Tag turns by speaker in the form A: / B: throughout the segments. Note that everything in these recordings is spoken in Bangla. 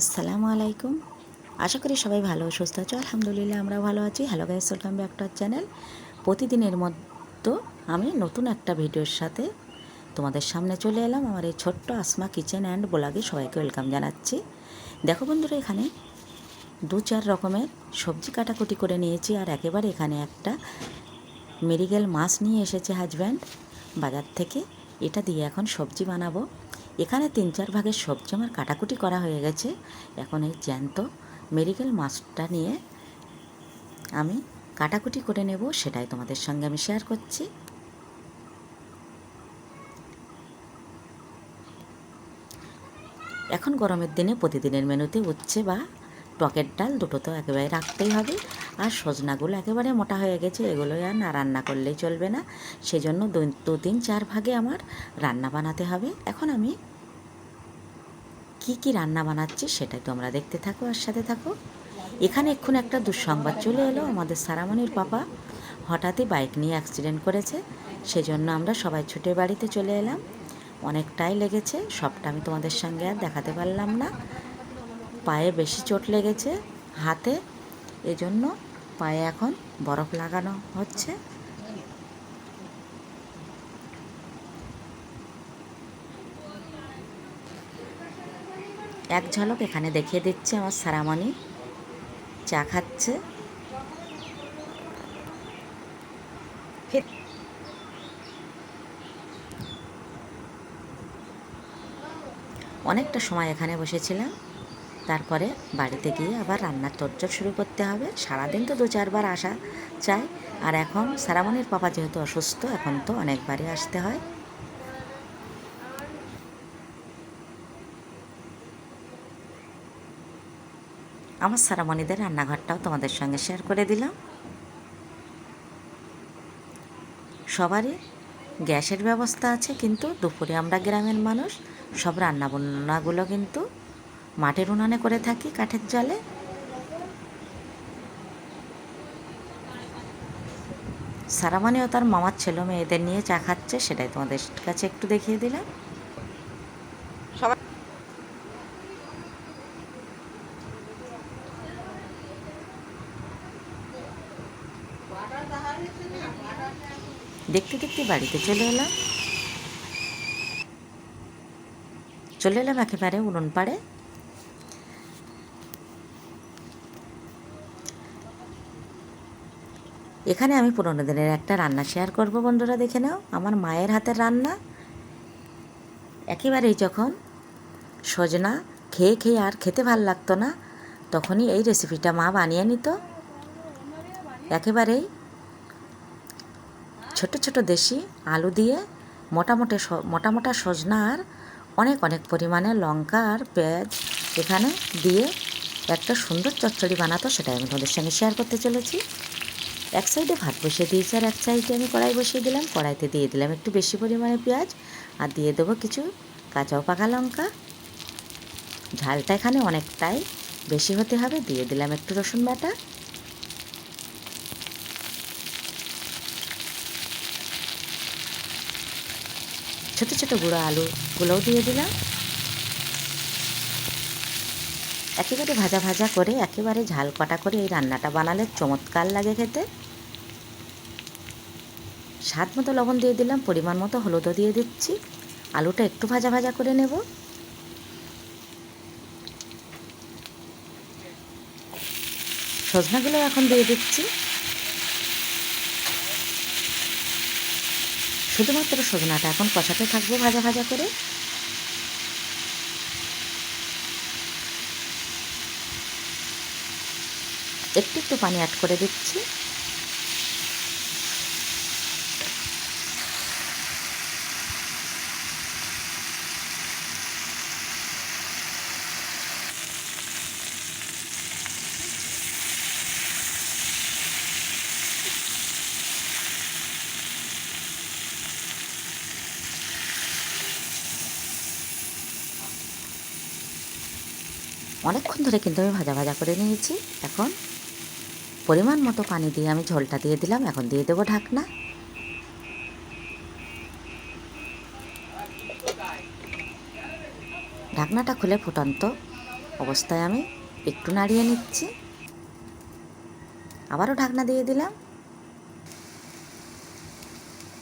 A: আসসালামু আলাইকুম। আশা করি সবাই ভালো সুস্থ আছো। আলহামদুলিল্লাহ আমরা ভালো আছি। Hello guys welcome back to channel প্রতিদিনের মতো আমি নতুন একটা ভিডিওর সাথে তোমাদের সামনে চলে এলাম। আমার এই ছোট্ট আসমা কিচেন অ্যান্ড ব্লগে সবাইকে ওয়েলকাম জানাচ্ছি। দেখো বন্ধুরা, এখানে দু চার রকমের সবজি কাটাকুটি করে নিয়েছি আর একেবারে এখানে একটা মেরিগেল মাছ নিয়ে এসেছে হাজব্যান্ড বাজার থেকে এটা দিয়ে এখন সবজি বানাবো। এখানে তিন চার ভাগের সবজি আমার কাটাকুটি করা হয়ে গেছে। এখন এই জ্যান্ত মেডিকেল মাছটা নিয়ে আমি কাটাকুটি করে নেব, সেটাই তোমাদের সঙ্গে আমি শেয়ার করছি। এখন গরমের দিনে প্রতিদিনের মেনুতে উচ্ছে বা টকের ডাল দুটো তো একেবারে রাখতেই হবে। আর সজনাগুলো একেবারে মোটা হয়ে গেছে এগুলো আর না রান্না করলেই চলবে না। সেজন্য দু- তিন, চার ভাগে আমার রান্না বানাতে হবে। এখন আমি কি কি রান্না বানাচ্ছি সেটাই তোমরা দেখতে থাকো, আর সাথে থাকো। এখানে এক্ষুনি একটা দুঃসংবাদ চলে এলো আমাদের সারামণির পাপা। হঠাৎই বাইক নিয়ে অ্যাক্সিডেন্ট করেছে, সেজন্য আমরা সবাই ছুটে বাড়িতে চলে এলাম। অনেকটাই লেগেছে, সবটা আমি তোমাদের সঙ্গে আর দেখাতে পারলাম না। পায়ে বেশি চোট লেগেছে হাতে, এজন্য পায়ে এখন বরফ লাগানো হচ্ছে। এক ঝলক এখানে দেখিয়ে দিচ্ছে আমার সারামণি। চা খাচ্ছে। অনেকটা সময় এখানে বসেছিলাম। তারপরে বাড়িতে গিয়ে আবার রান্নার তোরজোর শুরু করতে হবে। সারাদিন তো দু চারবার আসা চাই। আর এখন সারামণির পাপা যেহেতু অসুস্থ, এখন তো অনেকবারই আসতে হয়। আমার সারামণিদের রান্নাঘরটাও তোমাদের সঙ্গে শেয়ার করে দিলাম। সবারই গ্যাসের ব্যবস্থা আছে, কিন্তু দুপুরে আমরা গ্রামের মানুষ, সব রান্না বান্নাগুলো কিন্তু মাটির উনানে করে থাকি কাঠের জলে। সারামানিও তার মামার ছেলে মেয়েদের নিয়ে চা খাচ্ছে সেটাই তোমাদের কাছে একটু দেখিয়ে দিলাম। দেখতে দেখতে বাড়িতে চলে এলাম। চলে এলাম একেবারে উনুন পাড়ে। এখানে আমি পুরোনো দিনের একটা রান্না শেয়ার করব, বন্ধুরা, দেখে নাও। আমার মায়ের হাতের রান্না। একেবারেই যখন সজনা খেয়ে খেয়ে আর খেতে ভালো লাগতো না, তখনই এই রেসিপিটা মা বানিয়ে নিত। একেবারেই ছোট ছোট দেশি আলু দিয়ে মোটামুটি মোটা মোটা সজনা আর অনেক অনেক পরিমাণে লঙ্কা আর পেঁয়াজ এখানে দিয়ে একটা সুন্দর চচ্চড়ি বানাতো, সেটাই আমি তোমাদের সঙ্গে শেয়ার করতে চলেছি। এক সাইডে ভাত বসিয়ে দিয়েছি আর এক সাইডে আমি কড়াই বসিয়ে দিলাম। কড়াইতে দিয়ে দিলাম একটু বেশি পরিমাণে পেঁয়াজ আর দিয়ে দেবো কিছু কাঁচাও পাকা লঙ্কা। ঝালটা এখানে অনেকটাই বেশি হতে হবে। দিয়ে দিলাম একটু রসুন বাটা। ছোট ছোট গুঁড়ো আলুগুলোও দিয়ে দিলাম। একেবারে ভাজা ভাজা করে, একেবারে ঝাল কটা করে এই রান্নাটা বানালে চমৎকার লাগে খেতে। স্বাদ মতো লবণ দিয়ে দিলাম, পরিমাণ মতো হলুদও দিয়ে দিচ্ছি। আলুটা একটু ভাজা ভাজা করে নেব। সজনাগুলো এখন দিয়ে দিচ্ছি। শুধুমাত্র সজনাটা এখন কষাতে থাকব ভাজা ভাজা করে। একটু একটু পানি অ্যাড করে দিচ্ছি। অনেকক্ষণ ধরে কিন্তু আমি ভাজা ভাজা করে নিয়েছি। এখন পরিমাণ মতো পানি দিয়ে আমি ঝোলটা দিয়ে দিলাম, এখন দিয়ে দেবো ঢাকনা। ঢাকনাটা খুলে ফুটন্ত অবস্থায় আমি একটু নাড়িয়ে নিচ্ছি। আবারও ঢাকনা দিয়ে দিলাম।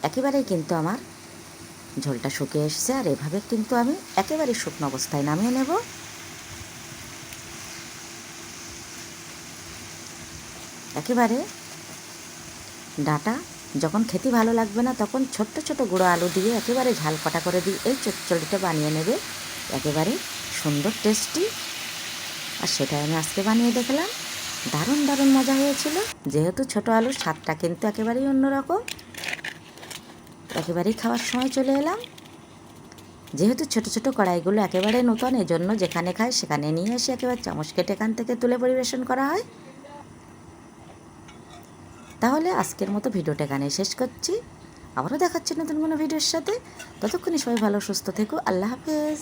A: একেবারেই কিন্তু আমার ঝোলটা শুকিয়ে এসছে, আর এভাবে কিন্তু আমি একেবারে শুকনো অবস্থায় নামিয়ে নেব। একেবারে ডাটা, যখন খেতে ভালো লাগবে না, তখন ছোট্ট ছোট গুঁড়ো আলু দিয়ে একেবারে ঝাল কটা করে দিয়ে এই চচ্চড়িটা বানিয়ে নেবে। একেবারে সুন্দর টেস্টি আর সেটাই আমি আজকে বানিয়ে দেখলাম। দারুণ দারুণ মজা হয়েছিল। যেহেতু ছোট আলুর স্বাদটা কিন্তু একেবারেই অন্যরকম। একেবারেই খাওয়ার সময় চলে এলাম। যেহেতু ছোট ছোট কড়াইগুলো একেবারে নতুন, এজন্য যেখানে খায় সেখানে নিয়ে এসে একেবারে চামচ কেটে এখান থেকে তুলে পরিবেশন করা হয়। তাহলে আজকের মতো ভিডিওটা এখানে শেষ করছি। আবারও দেখাচ্ছি নতুন কোনো ভিডিওর সাথে। ততক্ষণই সবাই ভালো, সুস্থ থেকো। আল্লাহ হাফেজ।